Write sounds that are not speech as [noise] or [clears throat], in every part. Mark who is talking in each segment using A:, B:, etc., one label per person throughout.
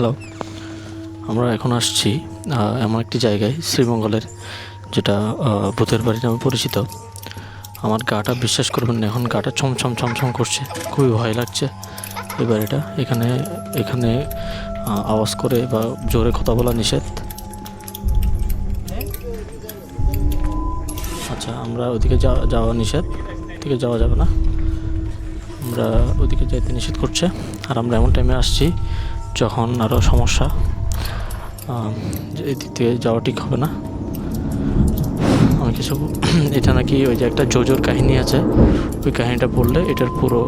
A: Hello আমরা এখন আসছি এমন একটি জায়গায়, শ্রীমঙ্গলের, যেটা ভূতের বাড়ি নামে পরিচিত। আমার গাটা বিশ্বাস করবেন না, এখন গাটা ছমছম ছমছম করছে, খুবই ভয় লাগছে। এই বাড়িটা এখানে এখানে আওয়াজ করে বা জোরে কথা বলা নিষেধ। আচ্ছা আমরা ওদিকে যাওয়া নিষেধ ওদিকে যাওয়া যাবে না। আমরা ওদিকে যাইতে নিষেধ করছে, আর আমরা এমন টাইমে আসছি যখন আরও সমস্যা এদিক থেকে যাওয়া ঠিক হবে না। আমি কিছু [clears throat] এটা নাকি ওই যে একটা জোজোর কাহিনী আছে ওই কাহিনীটা বললে এটার পুরো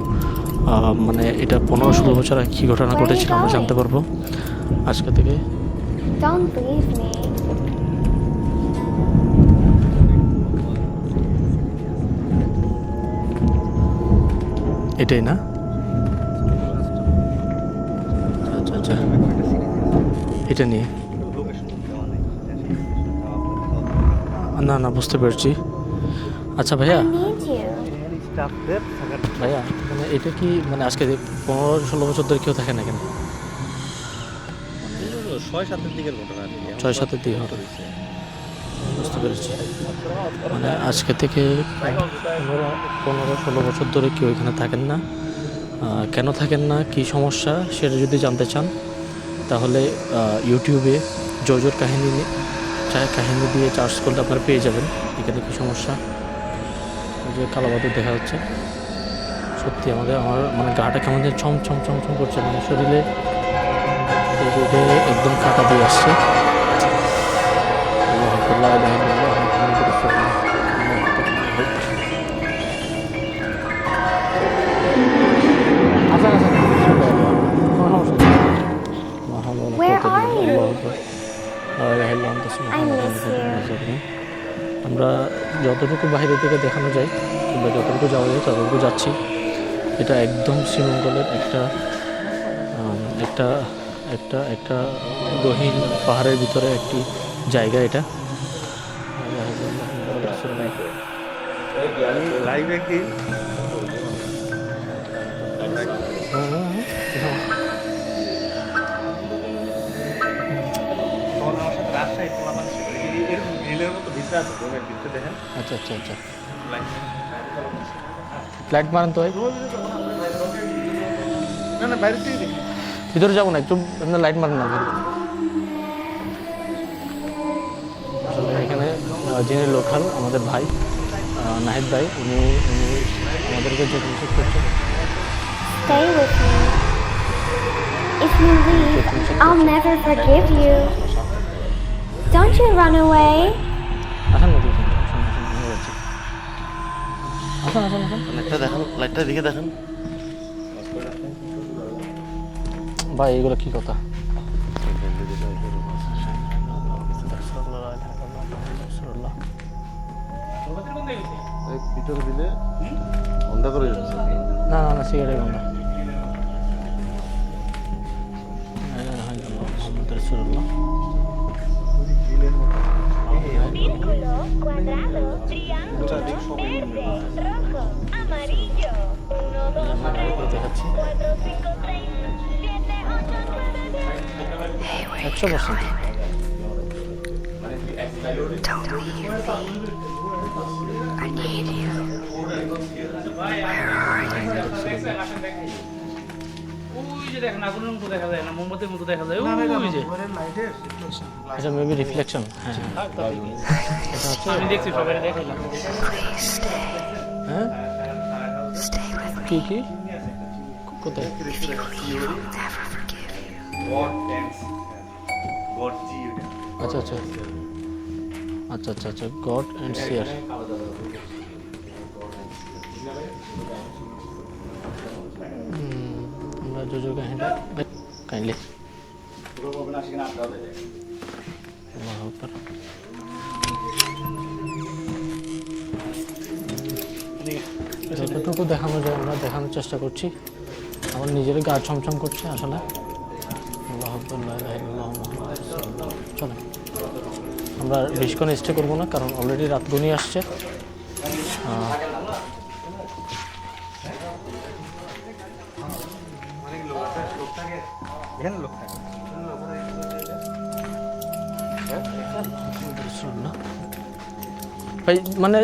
A: মানে এটা পনেরো ষোলো বছর আগে কী ঘটনা ঘটেছিল আমরা জানতে পারব। আজকে থেকে. এটাই না? আচ্ছা। এটা নিয়ে। না না, বুঝতে পেরেছি। আচ্ছা ভাইয়া. ভাইয়া মানে এটা কি মানে আজকে পনেরো, ষোলো বছর ধরে কেউ থাকে না কেন?
B: ছয় সাতের দিকের ঘটনা
A: ছয় সাতের দিকে। বুঝতে পেরেছি। মানে আজকে থেকে পনেরো পনেরো, ষোলো বছর ধরে কেউ এখানে থাকেন না। কেন থাকেন না? কি সমস্যা? সেটা যদি জানতে চান, তাহলে ইউটিউবে জোজোর কাহিনী কাহিনী দিয়ে চার্জ করলে আপনারা পেয়ে যাবেন। এখানে কি সমস্যা? যে কালোবাদুর দেখা যাচ্ছে। সত্যি আমাদের আমার মানে গাটা কেমন যেন ছম ছম ছম ছম করছে। মানে শরীরে একদম কাটা দিয়ে আসছে। আমরা যতটুকু বাইরে থেকে দেখানো যায় কিংবা যতটুকু যাওয়া যায় ততটুকু যাচ্ছি। এটা একদম শ্রীমঙ্গলের একটা একটা একটা একটা গহীন পাহাড়ের ভিতরে একটি জায়গা এটা।
B: লাইভে কি?
A: আচ্ছা আচ্ছা আচ্ছা
B: লাইন
A: ফ্ল্যাট মারেন তো ভাই
B: না না বাইরে থেকে দেখি
A: ভিতরে যাব না একটু আপনার লাইট মারেন না আসলে এখানে আহ, যিনি লোকাল আমাদের ভাই আহ, নাহিদ ভাই উনি উনি আমাদেরকে যে নিষেধ করছেন
C: Stay with me. If you leave, I'll never forgive you. Don't you run away.
A: আসেন আসেন
B: লাইটটা দেখান লাইটটা দিকে দেখেন
A: ভাই এগুলো কি কথা?
B: ভিতরে দিলে হয়ে
A: না না না সিগারেট বন্ধ
D: Círculo, cuadrado, triángulo, verde, rojo, amarillo. Uno, dos, tres,
A: দেখাচ্ছি
D: cuatro, cinco, seis, siete,
E: ওই যে দেখেন আগুনের মতো দেখা যায় না মোমবাতির মতো দেখা যায়। ওই যে।
A: আচ্ছা মেবি রিফ্লেকশন হ্যাঁ। এটা
E: আমি দেখছি সবাই দেখাইলাম
A: হ্যাঁ? কি কি? কোথায়? আচ্ছা আচ্ছা। আচ্ছা আচ্ছা আচ্ছা। গড অ্যান্ড সিয়ার আমরা জোজো কাহিনীটা কাইন্ডলি। যতটুকু দেখানো যায় আমরা দেখানোর চেষ্টা করছি আমার নিজের গা ছমছম করছে আসলে আল্লাহু আকবার, লা ইলাহা ইল্লাল্লাহ, মুহাম্মাদুর রাসূলুল্লাহ। চলেন আমরা বেশিক্ষণ স্টে করব না কারণ অলরেডি রাত ঘনিয়ে আসছে ভাই মানে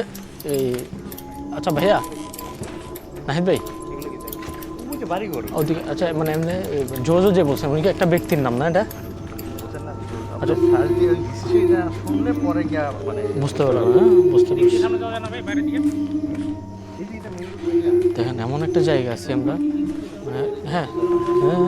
A: এই আচ্ছা ভাইয়া, নাহিদ ভাই। আচ্ছা মানে এমনি জোজো যে বলছেন, উনি কি একটা ব্যক্তির নাম না এটা?
B: আচ্ছা
A: বুঝতে পারলাম হ্যাঁ বুঝতে পারছি। দেখেন, এমন একটা জায়গা আছি আমরা মানে হ্যাঁ হ্যাঁ।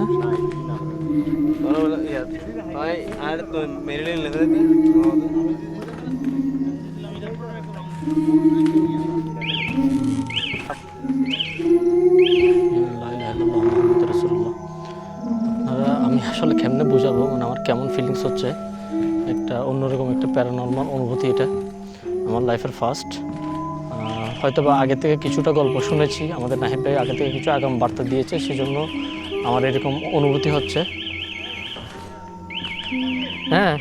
A: আমি আসলে কেমনে বোঝাবো? মানে আমার কেমন ফিলিংস হচ্ছে? একটা অন্যরকম একটা প্যারানর্মাল অনুভূতি এটা। আমার লাইফের ফার্স্ট হয়তো বা আগে থেকে কিছুটা গল্প শুনেছি। আমাদের নাহিদ ভাই আগে থেকে কিছু আগাম বার্তা দিয়েছে, সেজন্য আমার এরকম অনুভূতি হচ্ছে। হ্যাঁ।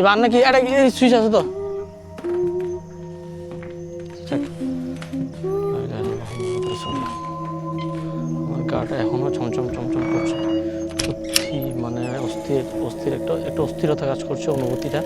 A: এবার নাকি এটা সুইচ আছে তো। আমার গাটা এখনও চমচম চমচম করছে। সত্যি মানে অস্থির অস্থির একটা একটা অস্থিরতা কাজ করছে অনুভূতিটা।